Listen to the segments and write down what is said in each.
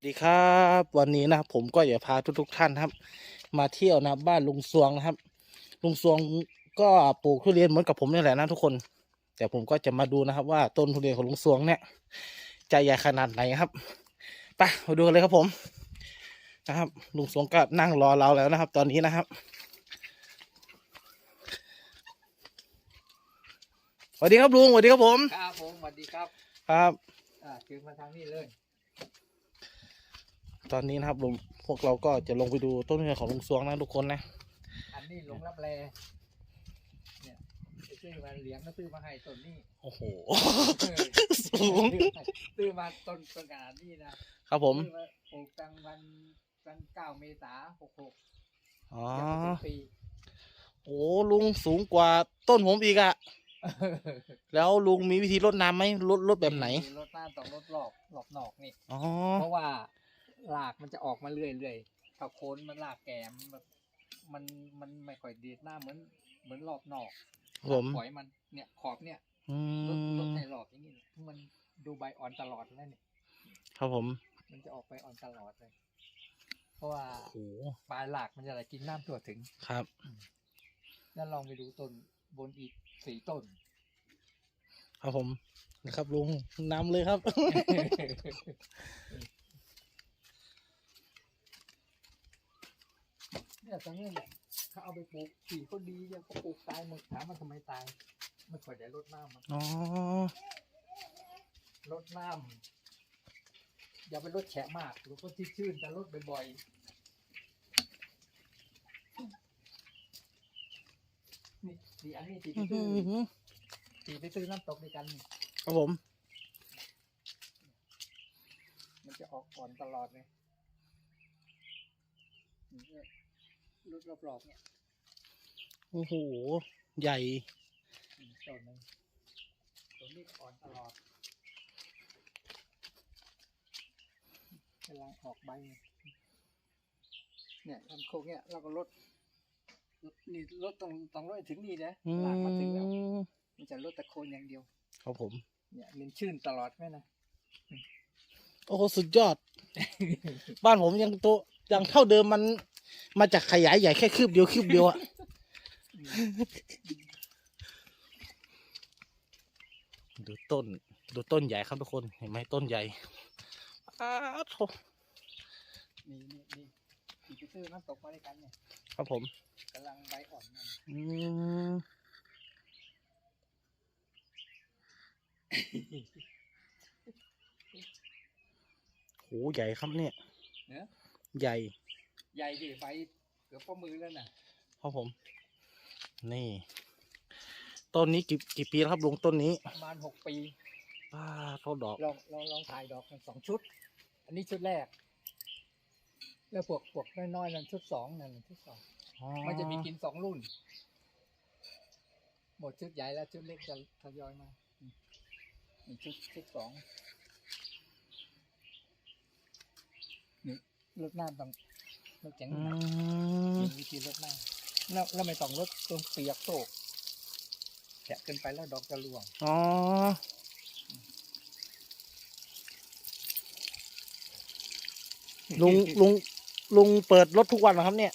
สวัสดีครับวันนี้นะครับผมก็อยากพาทุกๆท่านครับ มาเที่ยวนะครับบ้านลุงซวงนะครับ ลุงซวงก็ปลูกทุเรียนเหมือนกับผมนี่แหละนะทุกคน แต่ผมก็จะมาดูนะครับ ว่าต้นทุเรียนของลุงซวงเนี่ยจะใหญ่ขนาดไหนครับไปมาดูกันเลยครับผม นะครับ ลุงซวงก็นั่งรอเราแล้วนะครับ ตอนนี้นะครับสวัสดีครับลุงสวัสดีครับผมครับผมสวัสดีครับครับอ่าถึงมาทางนี้เลย ตอนนี้นะครับลุงพวกเราก็จะลงไปดูต้นทุเรียนของลุงซวงนะทุกคนนะ อันนี้หลงรับแลเนี่ยไปซื้อมาเลี้ยงก็ซื้อมาให้ต้นนี้โอ้โห เออสูง ซื้อมาต้นต้นขนาดนี้นะครับผม ซื้อมาปลูกกลางวันกลางเก้าเมษาหกหกอ๋อจะไปถึงปีโอ้ลุงสูงกว่าต้นผมอีกอะแล้วลุงมีวิธีรดน้ำไหมรดรดแบบไหนรถหน้าต้องรถหลอกหลอกนอกนี่ อ๋อ เพราะว่า หลากมันจะออกมาเรื่อยเรื่อยๆถ้าโคนมันหลากแกมแบบมันมันไม่ค่อยดีดหน้าเหมือนเหมือนรอบนอกผมปล่อยมันเนี่ยขอบเนี่ยอืรถรถมในหลอดอย่างนี้เลยมันดูใบอ่อนตลอดเลยเนี่ยครับผมมันจะออกใบอ่อนตลอดเลย เพราะว่าโอ้โหปลายหลากมันจะอะไรกินน้ำตัวถึง ครับ แล้วลองไปดูต้นบนอีกสี่ต้น ครับผมนะครับลุงนำเลยครับ เนี่ยตรงนี้เนี่ยเขาเอาไปปลูกขี่ก็ดีเนี่ยเขาปลูกตายหมดถามมันทำไมตายไม่ค่อยได้รดน้ำมันอ๋อรดน้ำอย่าไปรดแฉะมากหรือว่าที่ชื้นจะรดบ่อยๆนี่ดีอันนี้ตีไปอื้อซื้อหือตีไปซื้อน้ำตกด้วยกันนี่ครับผม มันจะออกก่อนตลอดเลยนี่เนี่ย รดรอบๆเนี่ยโอ้โห ใหญ่อืมต้นหนึงต้นนี้อ่อนตลอดกำลังออกใบ เนี่ยเนี่ยลำโคกเนี่ยเราก็ลดนี่ลดตรงตรงลดให้ถึงนี่นะอืหลากมาถึงแล้วมมันจะลดแต่โคนอย่างเดียวครับผม เนี่ยมันชื่นตลอดไหมนะโอ้โหสุดยอด บ้านผมยังโต ยังเท่าเดิมมันมาจากขยายใหญ่แค่คืบเดียวคืบเดียวอะดูต้น ดูต้นใหญ่ครับทุกคนเห็นไหมต้นใหญ่อ้าวโถนี่นี่นี่อีกซื้อน้ำตกมาด้วยกันเนี่ยครับผมกำลังใบอ่อนมันอืมโหใหญ่ครับเนี่ย เนื้อ ใหญ่ ใหญ่ดิใบเกือบข้อมือแล้วน่ะครับผม นี่ ต้นนี้กี่กี่ปีแล้วครับลุงต้นนี้ประมาณหกปีป้าเท่าดอก ลองลองลองถ่ายดอกกันสองชุด อันนี้ชุดแรก แล้วพวกพวกน้อยๆนั่นชุดสองนั่นชุดสองมันจะมีกินสองรุ่น หมดชุดใหญ่แล้วชุดเล็กจะทยอยมาอืมนี่ชุดชุดสอง นี่รดน้ำต้องรดแข็งอืหนักมมีวิธีรดน้ำแล้วแล้วไม่ต้องรดตรงเปียกโตกแฉะเกินไปแล้วดอกจะร่วงอ๋อลุงลุงลุงเปิดรถทุกวันเหรอครับเนี่ย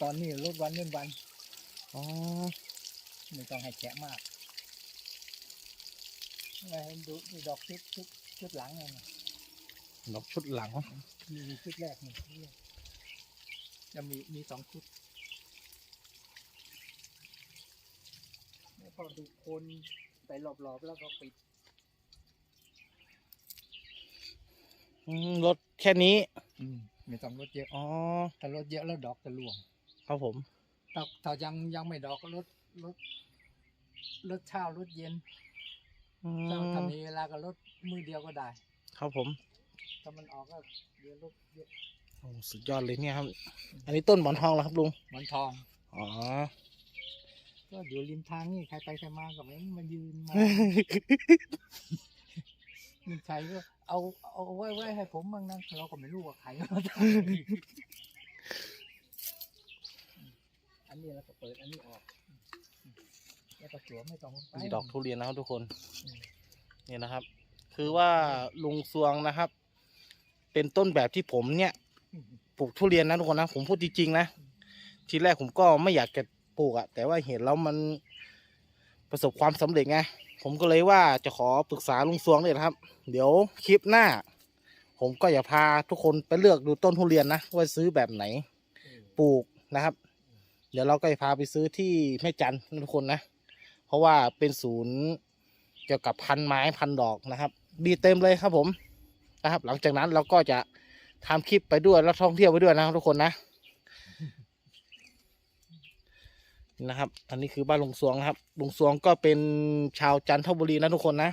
ตอนนี้รดวันเว้นวันอ๋อไม่ต้องให้แฉะมากแล้วดูดูดอกชุดชุดชุดหลังไงเนี่ยดอกชุดหลัง มีมีชุดแรกนี่ชุดแรกจะมีมีสองชุดแล้วก็ดูโคนไปรอบๆแล้วก็ปิดอืมรถแค่นี้อืมไม่ต้องลดเยอะอ๋อถ้าลดเยอะแล้วดอกจะร่วงครับผมถ้าถ้ายังยังไม่ดอกก็ลดลดลดเช้าลดเย็นอืถ้ามถ้ามีเวลาก็ลดมือเดียวก็ได้ ครับผม ถ้ามันออกก็เดี๋ยวลดเยอะโอ้สุดยอดเลยเนี่ยครับ อันนี้ต้นหมอนทองแล้วครับลุงเหมือนทอง อ๋อ ก็อยู่ริมทางนี่ใครไปใครมาก็ไม่มายืนมามีใครก็เอาเอาไว้ไว้ให้ผมบ้างนะเราก็ไม่รู้ว่าใครอันนี้เราก็เปิดอันนี้ออกแล้วก็จั่วไม่ต้องลงไปนี่ดอกทุเรียนนะครับทุกคนอืมนี่นะครับ คือว่าลุงซวงนะครับ เป็นต้นแบบที่ผมเนี่ยปลูกทุเรียนนะทุกคนนะผมพูดจริงๆนะทีแรกผมก็ไม่อยากจะปลูกอะแต่ว่าเห็นแล้วมันประสบความสำเร็จไงผมก็เลยว่าจะขอปรึกษาลุงสวงเลยนะครับ เดี๋ยวคลิปหน้า ผมก็อย่าพาทุกคนไปเลือกดูต้นทุเรียนนะว่าซื้อแบบไหนปลูกนะครับ เดี๋ยวเราก็จะพาไปซื้อที่แม่จันทร์นะทุกคนนะ เพราะว่าเป็นศูนย์เกี่ยวกับพันไม้พันดอกนะครับ ดีเต็มเลยครับผม นะครับ หลังจากนั้นเราก็จะทำคลิปไปด้วยแล้วท่องเที่ยวไปด้วยนะครับทุกคนนะนะครับ อันนี้คือบ้านลุงสวงนะครับลุงสวงก็เป็นชาวจันทบุรีนะทุกคนนะ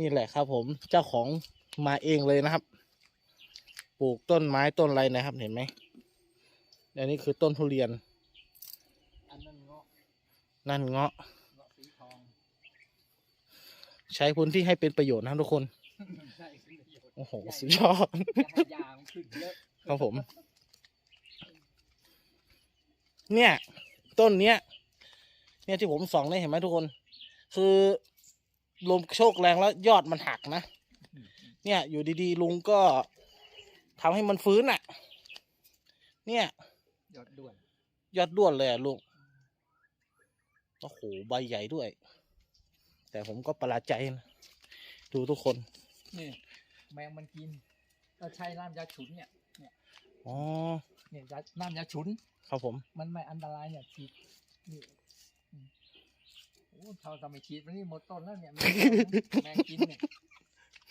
นี่แหละครับ ผมเจ้าของมาเองเลยนะครับ ปลูกต้นไม้ต้นอะไรนะครับ เห็นไหมอันนี้คือต้นทุเรียนอันนั้นเงาะนั่นเงาะเงาะสีทองใช้พื้นที่ให้เป็นประโยชน์นะครับทุกคนใช่ขึ้นประ โยชน์โอ้โหใญ่สุดยอดจะให้ยางขึ้นเยอะครับผม เนี่ย ต้นเนี้ย เนี่ยที่ผมส่องเนี่ยเห็นไหมทุกคน คือลมโชกแรงแล้วยอดมันหักนะ เนี่ย อยู่ดีๆ ลุงก็ทำให้มันฟื้นอะ เนี่ย ยอดด่วน ยอดด้วนเลยอะลุงโอ้โห ใบใหญ่ด้วย แต่ผมก็ประหลาดใจนะ ดูทุกคน นี่ แมงมันกินเราใช้น้ำยาฉุนเนี่ยอ๋อเนี่ยยาน้ำยาฉุน ครับผม มันไม่อันตรายเนี่ยฉีดนี่อืมโอ้เท่าทำไมฉีดมันนี่หมดต้นแล้วเนี่ย แมงแมงกินเนี่ย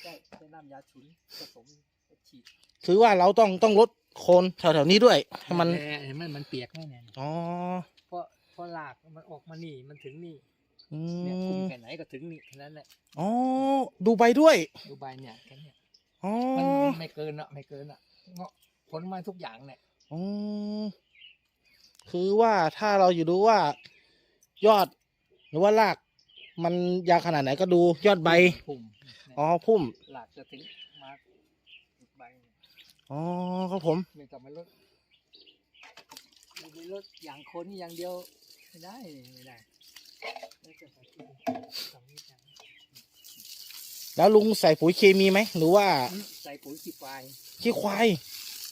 ใช่ใช้น้ำยาฉุนผสมฉีดคือว่าเราต้องต้องลดโคนแถวๆนี้ด้วยให้มันแเห็นไหมมันเปียกแน่เนี่ยอ๋อเพราะเพราะหลากมันออกมานี่มันถึงนี่อืเนี่ยคุมมแค่ไหนก็ถึงนี่แค่นั้นแหละอ๋อดูใบด้วย ดูใบเนี่ยแค่เนี้ย อ๋อมันไม่เกินอะไม่เกินอะเงาะผลไม้ทุกอย่างเนี่ยอืมคือว่าถ้าเราอยู่ดูว่า ยอดหรือว่าราก มันยาวขนาดไหนก็ดูยอดใบ พุ่มอ๋อพุ่ม หลากจะถึงมาใบเนี่ยอ๋อครับผม ไม่ต้องมาลดไม่ได้ลดอย่างคนอย่างเดียวไม่ได้ไม่ได้แล้วจะใส่ปุ๋ยสองนิดนะ แล้วลุงใส่ปุ๋ยเคมีไหมหรือว่าใส่ปุ๋ยขี้ควายขี้ควาย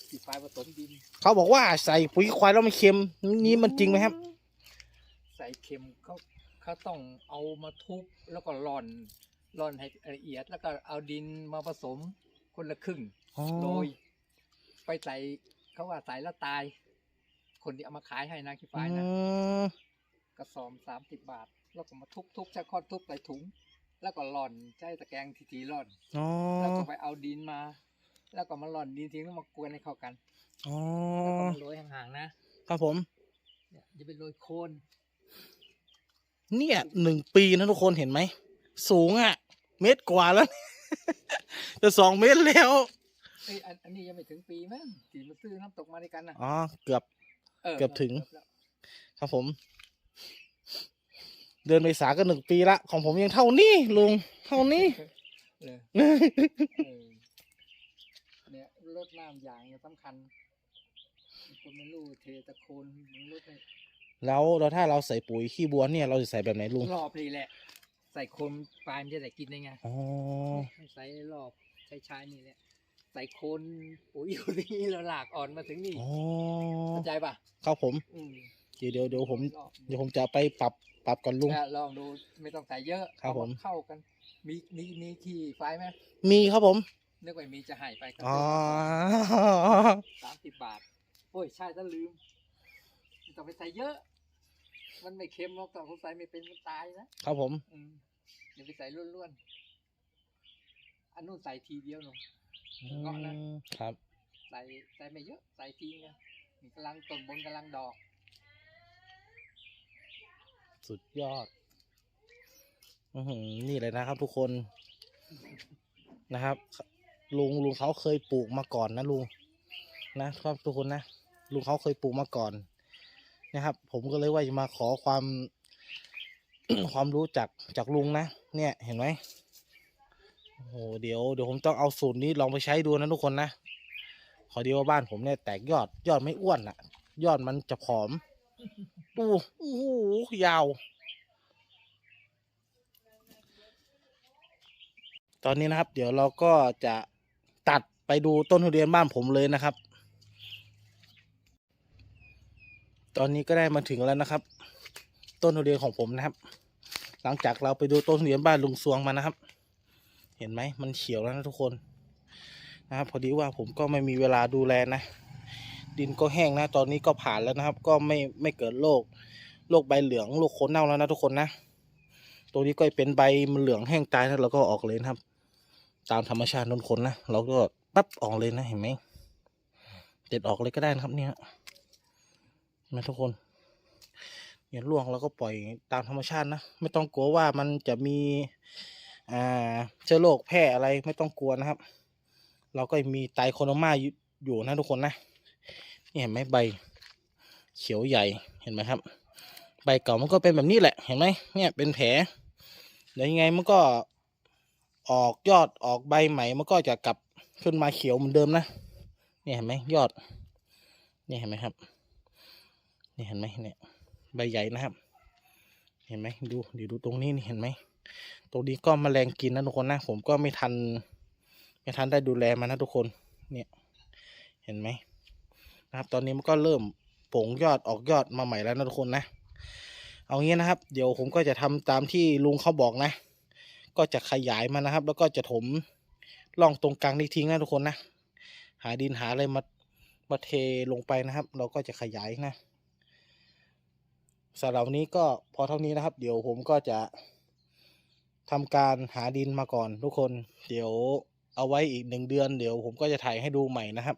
ขี้ควายผสมดินเขาบอกว่าใส่ปุ๋ยควายแล้วมันเค็มนี่มันจริงไหมครับ ใส่เค็มเขาเขาต้องเอามาทุบแล้วก็ร่อนร่อนให้ละเอียดแล้วก็เอาดินมาผสมคนละครึ่งอ๋อโรยไปใส่เขาว่าใส่แล้วตาย คนที่เอามาขายให้นะขี้ควายนะอืมกระสอบสามสิบบาท แล้วก็มาทุบทุบๆใช้ค้อนทุบใส่ถุง แล้วก็หล่อนใช้ตะแกรงทีทีๆหล่อนอ๋อแล้วก็ไปเอาดินมา แล้วก็มาหล่อนดินทิ้งแล้วมากวนให้เข้ากันอ๋อแล้วก็มาโรยห่างๆนะครับผมเนี่ยอย่าไปโรยโคนเนี่ยหนึ่งปีนะทุกคนเห็นไหมสูงอะ เมตรกว่าแล้ว จะสองเมตรแล้วเอ้ยอันอันนี้ยังไม่ถึงปีมั้งที่มาซื้อน้ำตกมาด้วยกันนะอ๋อเกือบ เกือบถึงแล้วครับผม เดือนเมษาก็หนึ่งปีละ ของผมยังเท่านี้ลุง เท่านี้เลยเออเนี่ยรดน้ำอย่างเนี่ยสำคัญคนไม่รู้เทตะโคนมันรดในแล้วเราถ้าเราใส่ปุ๋ยขี้บัวเนี่ยเราจะใส่แบบไหนลุงรอบนี่แหละ ใส่โคนปลายมันจะได้กินได้ไงอ๋อไม่ใส่รอบใช้ชายนี่แหละใส่โคนปุ๋ยอยู่นี่แล้วหลากอ่อนมาถึงนี่อ๋อเข้าใจป่ะครับผม อืม เดี๋ยวเดี๋ยวเดี๋ยวผมรอบเดี๋ยวผมจะไปปรับปรับกันลุงอะลองดูไม่ต้องใส่เยอะครับผมเอาเข้ากัน มีมีมีที่ไฟไหมมีครับผมนึกว่ามีจะใหายไปอ๋อสามสิบบาท โอ้ยใช่ถ้าลืมไม่ต้องไปใส่เยอะ มันไม่เค็มหรอกแต่คนใส่ไม่เป็นมันตายนะครับผมอืมอย่าไปใส่ล้วนๆอันนู้นใส่ทีเดียวหนูเงาะนะอืมครับ ใส่ใส่ไม่เยอะ ใส่ทีไงนี่กำลังต้นบนกำลังดอก สุดยอดอือหือนี่เลยนะครับ ทุกคนนะครับ ลุงลุงเขาเคยปลูกมาก่อนนะลุงนะครับทุกคนนะลุงเขาเคยปลูกมาก่อนนะครับ ผมก็เลยว่าจะมาขอความความรู้จากจากลุงนะเนี่ยเห็นไหมโอ้โหเดี๋ยวเดี๋ยวผมต้องเอาสูตรนี้ลองไปใช้ดูนะทุกคนนะขอเดียวว่าบ้านผมเนี่ยแตกยอดยอดไม่อ้วนอะยอดมันจะผอม ดูโอ้โหยาว ตอนนี้นะครับ เดี๋ยวเราก็จะตัดไปดูต้นทุเรียนบ้านผมเลยนะครับ ตอนนี้ก็ได้มาถึงแล้วนะครับ ต้นทุเรียนของผมนะครับ หลังจากเราไปดูต้นทุเรียนบ้านลุงซวงมานะครับ เห็นไหมมันเขียวแล้วนะทุกคนนะครับพอดีว่าผมก็ไม่มีเวลาดูแลนะ ดินก็แห้งนะ ตอนนี้ก็ผ่านแล้วนะครับ ก็ไม่ไม่เกิดโรคโรคใบเหลืองโรคโคนเน่าแล้วนะทุกคนนะ ตัวนี้ก็เป็นใบมันเหลืองแห้งตายนะเราก็ออกเลยนะครับ ตามธรรมชาตินนคนนะเราก็ปั๊บออกเลยนะเห็นไหมเด็ดออกเลยก็ได้นะครับเนี่ยนไหมทุกคนเนี่ยร่วงเราก็ปล่อยตามธรรมชาตินะ ไม่ต้องกลัวว่ามันจะมีอ่าเชื้อโรคแพร่อะไรไม่ต้องกลัวนะครับ เราก็มีไตโคโนมาอยู่อยู่นะทุกคนนะ นี่เห็นไหมใบ เขียวใหญ่เห็นไหมครับ ใบเก่ามันก็เป็นแบบนี้แหละ เห็นไหมเนี่ยเป็นแผลเดี๋ยวยังไงมันก็ออกยอดออกใบใหม่มันก็จะกลับขึ้นมาเขียวเหมือนเดิมนะนี่เห็นไหมยอดนี่เห็นไหมครับนี่เห็นไหมเนี่ยใบใหญ่นะครับ เห็นไหมดูเดี๋ยวดูตรงนี้นี่เห็นไหมตรงนี้ก็แมลงกินนะทุกคนนะผมก็ไม่ทัน ไม่ทันได้ดูแลมันนะทุกคน เนี่ย เห็นไหม นะครับ ตอนนี้มันก็เริ่มผงยอดออกยอดมาใหม่แล้วนะทุกคนนะ เอางี้นะครับ เดี๋ยวผมก็จะทำตามที่ลุงเขาบอกนะ ก็จะขยายมันะครับ แล้วก็จะถมร่องตรงกลางนี้ทิ้งนะทุกคนนะ หาดินหาอะไรมามาเทลงไปนะครับ เราก็จะขยายนะสำหรับนนี้ก็พอเท่านี้นะครับ เดี๋ยวผมก็จะทำการหาดินมาก่อนทุกคน เดี๋ยวเอาไว้อีกหนึ่งเดือน เดี๋ยวผมก็จะถ่ายให้ดูใหม่นะครับ